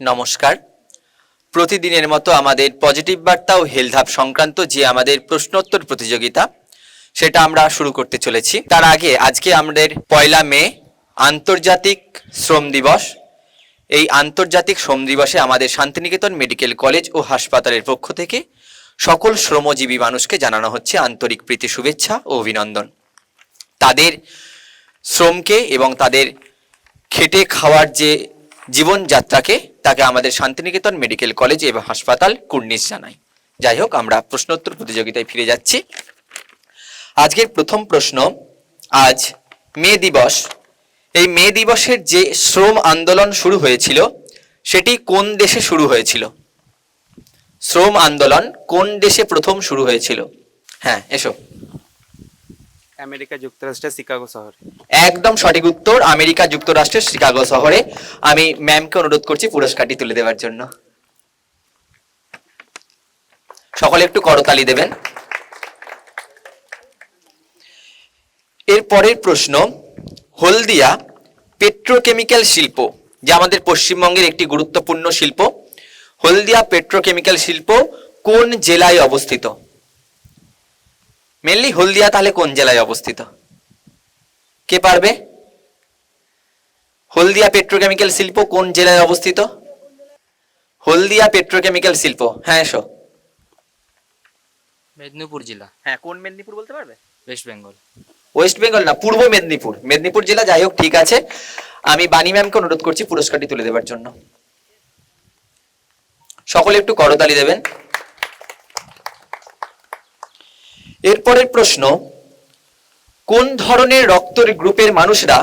নমস্কার। প্রতিদিনের মতো আমাদের পজিটিভ বার্তা ও হেলথ সংক্রান্ত যে আমাদের প্রশ্নোত্তর প্রতিযোগিতা, সেটা আমরা শুরু করতে চলেছি। তার আগে আজকে আমাদের পয়লা মে আন্তর্জাতিক শ্রম দিবস। এই আন্তর্জাতিক শ্রম দিবসে আমাদের শান্তিনিকেতন মেডিকেল কলেজ ও হাসপাতালের পক্ষ থেকে সকল শ্রমজীবী মানুষকে জানানো হচ্ছে আন্তরিক প্রীতি, শুভেচ্ছা ও অভিনন্দন। তাদের শ্রমকে এবং তাদের খেটে খাওয়ার যে জীবনযাত্রাকে তাকে আমাদের শান্তিনিকেতন মেডিকেল কলেজ এবং হাসপাতাল কুর্নিশ জানাই যাই হোক, আমরা প্রশ্নোত্তর প্রতিযোগিতায় ফিরে যাচ্ছি। আজকের প্রথম প্রশ্ন, আজ মে দিবস। এই মে দিবসের যে শ্রম আন্দোলন শুরু হয়েছিল, সেটি কোন দেশে শুরু হয়েছিল? শ্রম আন্দোলন কোন দেশে প্রথম শুরু হয়েছিল? হ্যাঁ এসো। আমেরিকা যুক্তরাষ্ট্রের শিকাগো শহরে। একদম সঠিক উত্তর, আমেরিকা যুক্তরাষ্ট্রের শিকাগো শহরে। আমি ম্যামকে অনুরোধ করছি পুরস্কারটি তুলে দেওয়ার জন্য। সকলে একটু করতালি দেবেন। এর পরের প্রশ্ন, হলদিয়া পেট্রোকেমিক্যাল শিল্প, যা আমাদের পশ্চিমবঙ্গের একটি গুরুত্বপূর্ণ শিল্প, হলদিয়া পেট্রোকেমিক্যাল শিল্প কোন জেলায় অবস্থিত? মেনলি হলদিয়া তাহলে কোন জেলায় অবস্থিত? কে পারবে? হলদিয়া পেট্রোকেমিক্যাল শিল্প কোন জেলায় অবস্থিত? হলদিয়া পেট্রোকেমিক্যাল শিল্প। হ্যাঁ এসো। মেদিনীপুর জেলা। হ্যাঁ কোন মেদিনীপুর বলতে পারবে? ওয়েস্ট বেঙ্গল ওয়েস্ট বেঙ্গল না পূর্ব মেদিনীপুর। মেদিনীপুর জেলা যাই হোক ঠিক আছে। আমি বাণী ম্যামকে অনুরোধ করছি পুরস্কারটি তুলে দেওয়ার জন্য। সকলে একটু করতালি দেবেন। এরপরের প্রশ্ন কোন ধরনের রক্তের গ্রুপের মানুষরা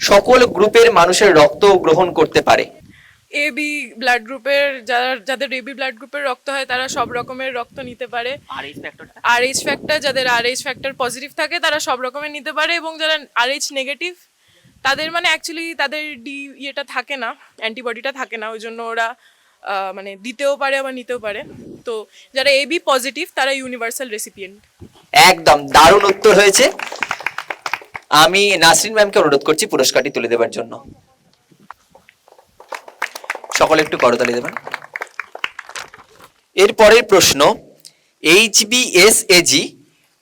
সকল গ্রুপের মানুষের রক্ত গ্রহণ করতে পারে? এ বি ব্লাড গ্রুপের যারা যাদের এবি ব্লাড গ্রুপের রক্ত হয় তারা সব রকমের রক্ত নিতে পারে। আর এই ফ্যাক্টরটা আর এইচ ফ্যাক্টর যাদের আর এইচ ফ্যাক্টর পজিটিভ থাকে তারা সব রকমের নিতে পারে এবং যারা আর এইচ নেগেটিভ তাদের মানে অ্যাকচুয়ালি তাদের ডি ইয়েটা থাকে না অ্যান্টিবডিটা থাকে না ওই জন্য ওরা মানে দিতেও পারে আবার নিতেও পারে। তো যারা এ বি পজিটিভ তারা ইউনিভার্সাল রেসিপিয়েন্ট একদম দারুণ উত্তর হয়েছে। আমি নাসরিন ম্যামকে অনুরোধ করছি পুরস্কারটি তুলে দেবার জন্য। সকলে একটু করতালি দেবেন। এর পরের প্রশ্ন এইচবিএসএজি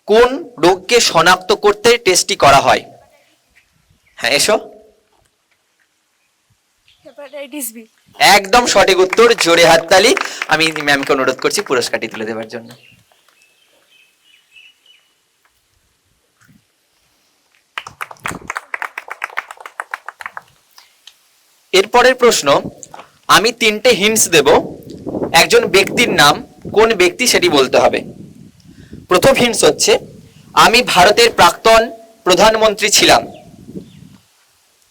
কোন রোগকে শনাক্ত করতে টেস্টটি করা হয়? হ্যাঁ এসো। হেপাটাইটিস বি একদম সঠিক উত্তর, জোরে হাততালি। আমি ম্যামকে অনুরোধ করছি পুরস্কারটি তুলে দেওয়ার জন্য। এরপরের প্রশ্ন, আমি তিনটে হিন্টস দেব। একজন ব্যক্তির নাম, কোন ব্যক্তি সেটি বলতে হবে? প্রথম হিন্টস হচ্ছে, আমি ভারতের প্রাক্তন প্রধানমন্ত্রী ছিলাম।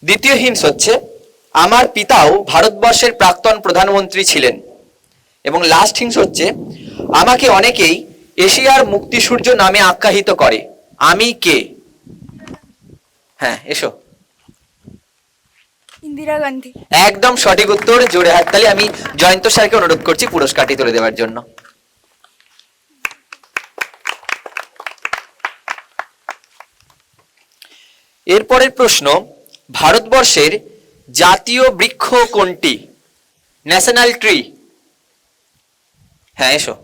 দ্বিতীয় হিন্টস হচ্ছে আমার পিতাও ভারতবর্ষের প্রাক্তন প্রধানমন্ত্রী ছিলেন। এবং লাস্ট হিংস হচ্ছে আমাকে অনেকেই এশিয়ার মুক্তিসূর্য নামে আখ্যায়িত করে। আমি কে? হ্যাঁ এসো। ইন্দিরা গান্ধী। একদম সঠিক উত্তর জোরে হাততালি আমি জয়ন্ত স্যারকে অনুরোধ করছি পুরস্কারটি তুলে দেওয়ার জন্য। এরপরের প্রশ্ন ভারতবর্ষের জাতীয় বৃক্ষ কোনটি? ন্যাশনাল ট্রি হ্যাঁ এসো।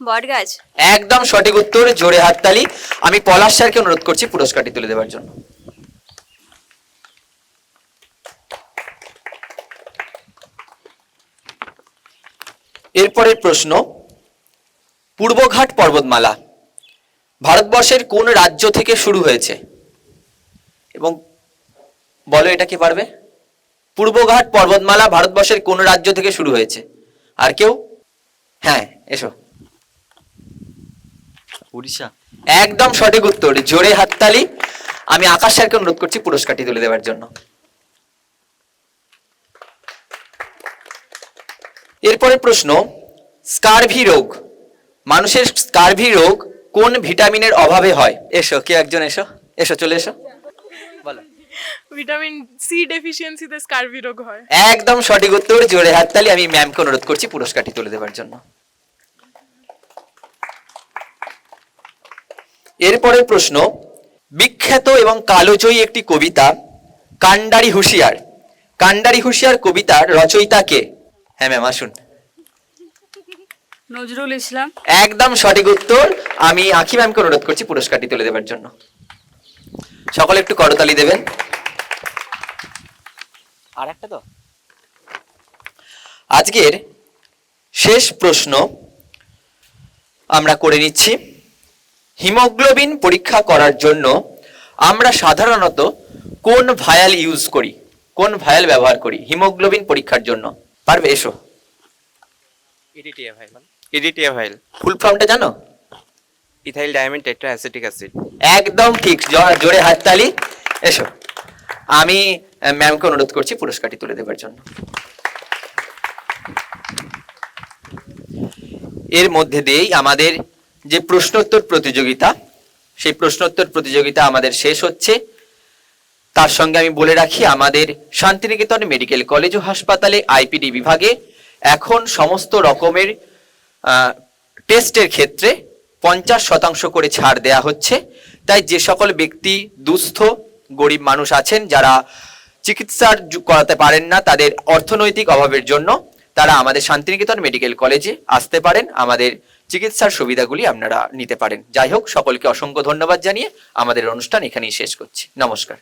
বটগাছ। একদম সঠিক উত্তর জোরে হাততালি। আমি পলাশ স্যারকে অনুরোধ করছি পুরস্কারটি তুলে দেওয়ার জন্য। এরপরের প্রশ্ন পূর্বঘাট পর্বতমালা ভারতবর্ষের কোন রাজ্য থেকে শুরু হয়েছে? এবং বলো এটা কি পারবে? পূর্বঘাট পর্বতমালা ভারতবর্ষের কোন রাজ্য থেকে শুরু হয়েছে? আর কেউ? হ্যাঁ এসো। উড়িষ্যা। একদম সঠিক উত্তর জোরে হাততালি। আমি আকাশ স্যারকে অনুরোধ করছি পুরস্কারটি তুলে দেওয়ার জন্য। এরপরে প্রশ্ন স্কারভি রোগ। মানুষের স্কারভি রোগ কোন ভিটামিনের অভাবে হয়? এসো কে একজন এসো? এসো চলে এসো। ভিটামিন সি ডেফিসিয়েন্সিতে স্কারভি রোগ হয়। একদম সঠিক উত্তর জোরে হাততালি। আমি ম্যামকে অনুরোধ করছি পুরস্কারটি তুলে দেওয়ার জন্য। এরপরের প্রশ্ন বিখ্যাত এবং কালোজয়ী একটি কবিতা কান্ডারি হুঁশিয়ার। কান্ডারি হুঁশিয়ার কবিতার রচয়িতা কে? হ্যাঁ ম্যাম আসুন। নজরুল ইসলাম। একদম সঠিক উত্তর। আমি আখি ম্যামকে অনুরোধ করছি পুরস্কারটি তুলে দেওয়ার জন্য। সকলে একটু করতালি দেবেন। আর একটা তো। আজকের শেষ প্রশ্ন আমরা করে নিচ্ছি। হিমোগ্লোবিন পরীক্ষা করার জন্য আমরা সাধারণত কোন ভায়াল ইউজ করি? কোন ভায়াল ব্যবহার করি? হিমোগ্লোবিন পরীক্ষার জন্য। পারবে এসো। ইডিটিএ ভাইল ইডিটিএ ভাইল ফুল ফর্মটা জানো? Ethyl diamine tetra acetic acid. একদম ঠিক, জোরে হাততালি। এসো। আমি ম্যামকে অনুরোধ করছি পুরস্কারটি তুলে দেওয়ার জন্য। এর মধ্যে দিয়েই আমাদের যে প্রশ্নোত্তর প্রতিযোগিতা, সেই প্রশ্নোত্তর প্রতিযোগিতা আমাদের শেষ হচ্ছে। তার সঙ্গে আমি বলে রাখি, আমাদের শান্তিনিকেতন মেডিকেল কলেজ ও হাসপাতালে আইপিডি বিভাগে এখন সমস্ত রকমের টেস্টের ক্ষেত্রে পঞ্চাশ শতাংশ করে ছাড় দেয়া হচ্ছে। তাই যে সকল ব্যক্তি দুস্থ, গরিব মানুষ আছেন, যারা চিকিৎসার করাতে পারেন না তাদের অর্থনৈতিক অভাবের জন্য, তারা আমাদের শান্তিনিকেতন মেডিকেল কলেজে আসতে পারেন। আমাদের চিকিৎসার সুবিধাগুলি আপনারা নিতে পারেন। যাই হোক, সকলকে অসংখ্য ধন্যবাদ জানিয়ে আমাদের অনুষ্ঠান এখানেই শেষ করছি। নমস্কার।